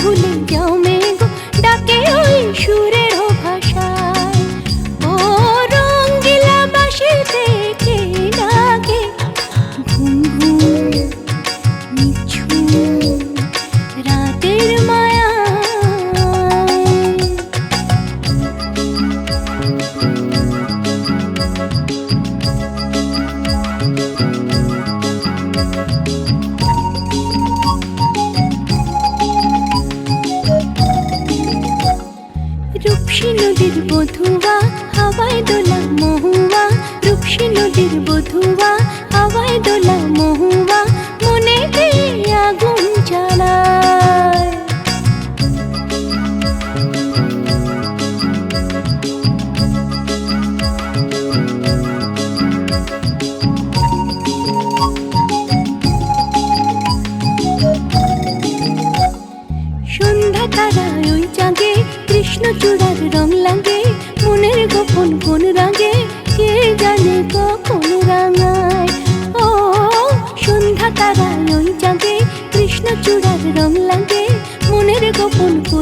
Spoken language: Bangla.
ভুলে যাও মেঘো ডাকে ওই সুরে নদীর বধুয়া, হাওয়ায় দোলা মহুয়া, রূপসী নদীর বধুয়া, হাওয়ায় দোলা মহুয়া, মনে আগুন সন্ধ্যা তারা ওই জাগে কৃষ্ণ চূড়ার রং লাগে, মনের গোপন কোন রাগে কে জানে কখন রাঙায়? ও, সন্ধ্যা তারা ওই জাগে কৃষ্ণ চূড়ার রং লাগে, মনের গোপন কোন